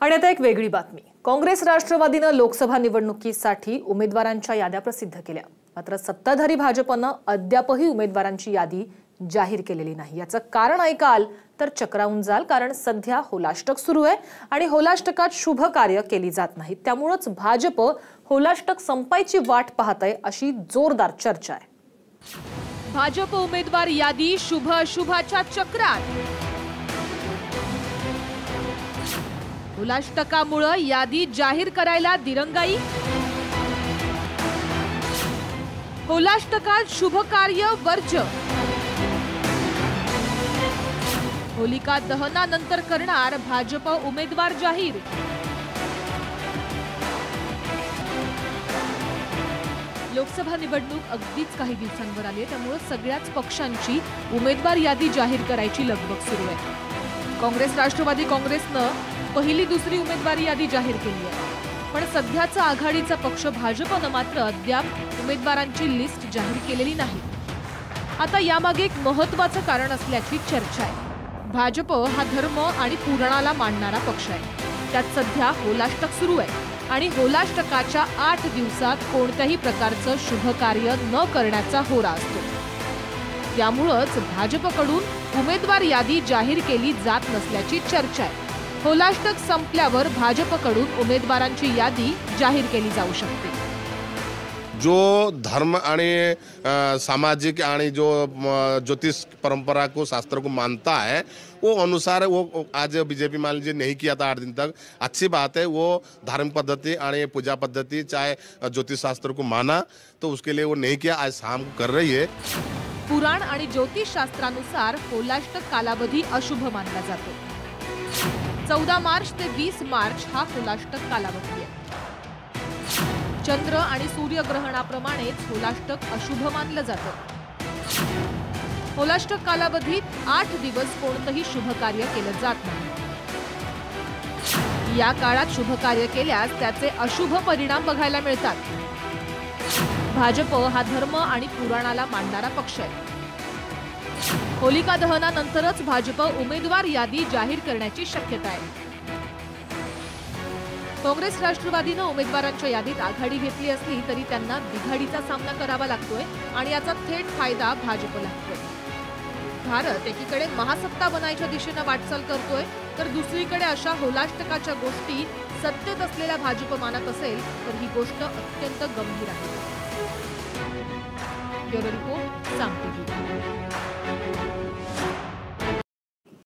आणि आता एक वेगळी बातमी. काँग्रेस राष्ट्रवादीनं लोकसभा निवडणुकीसाठी उमेदवारांच्या याद्या प्रसिद्ध केल्या. मात्र सत्ताधारी भाजपनं अद्यापही उमेदवारांची यादी जाहीर केलेली नाही. याचं कारण ऐकाल तर चक्रावून जाल कारण सध्या होलाष्टक सुरू आहे आणि होलाष्टकात शुभ कार्य केली जात नाही. त्यामुळंच भाजप होलाष्टक संपायची वाट पाहत आहे अशी जोरदार चर्चा आहे. भाजप उमेदवार यादी शुभ अशुभाच्या चक्रात. उलाष्टकामुळं यादी जाहीर करायला दिरंगाई. होलाष्टकात शुभ कार्य वर्ज. होलिका दहनानंतर करणार भाजप उमेदवार जाहीर. लोकसभा निवडणूक अगदीच काही दिवसांवर आली आहे त्यामुळे सगळ्याच पक्षांची उमेदवार यादी जाहीर करायची लगबग सुरू आहे. काँग्रेस राष्ट्रवादी काँग्रेसनं पहिली दुसरी उमेदवारी यादी जाहीर केली आहे. पण सध्याचा आघाडीचा पक्ष भाजपनं मात्र अद्याप उमेदवारांची लिस्ट जाहीर केलेली नाही. आता यामागे एक महत्वाचं कारण असल्याची चर्चा आहे. भाजप हा धर्म आणि पुराणाला मांडणारा पक्ष आहे. त्यात सध्या होलाष्टक सुरू आहे आणि होलाष्टकाच्या आठ दिवसात कोणत्याही प्रकारचं शुभ कार्य न करण्याचा होरा असतो. भाजपकडून उमेदवार यादी जाहीर केली जात नसल्याची चर्चा आहे. होलाष्टक संपल्यावर भाजपकडून उमेदवारांची यादी जाहीर केली जाऊ शकते. जो धर्म आणि सामाजिक आणि जो ज्योतिष परंपरा को, शास्त्र को मानता है, वो अनुसार वो वो आज बीजेपी मान लीजिए नहीं किया था आठ दिन तक। अच्छी बात है, वो धार्मिक पद्धति आणि पूजा पद्धति, चाहे ज्योतिष शास्त्र को माना तो उसके लिए वो नहीं किया, आज शाम को कर रही है। पुराण आणि ज्योतिषशास्त्रानुसार होलाष्टक कालावधी अशुभ मानला जातो. चौदा मार्च ते वीस मार्च हा होलाष्टक कालावधी आहे. चंद्र आणि सूर्यग्रहणाप्रमाणेच होलाष्टक अशुभ मानलं जातं. होलाष्टक कालावधीत आठ दिवस कोणतंही शुभ कार्य केलं जात नाही. या काळात शुभ कार्य केल्यास त्याचे अशुभ परिणाम बघायला मिळतात. भाजप हा धर्म आणि पुराणाला मांडणारा पक्ष आहे. होलिका दहनानंतरच भाजप उमेदवार यादी जाहीर करण्याची शक्यता आहे. काँग्रेस राष्ट्रवादीनं उमेदवारांच्या यादीत आघाडी घेतली असली तरी त्यांना बिघाडीचा सामना करावा लागतोय आणि याचा थेट फायदा भाजपला होतोय. भारत एकीकडे महासत्ता बनायच्या दिशेनं वाटचाल करतोय तर दुसरीकडे अशा होलाष्टकाच्या गोष्टी सत्तेत असलेला भाजप मानत असेल तर ही गोष्ट अत्यंत गंभीर आहे. ब्युरो रिपोर्ट सांगते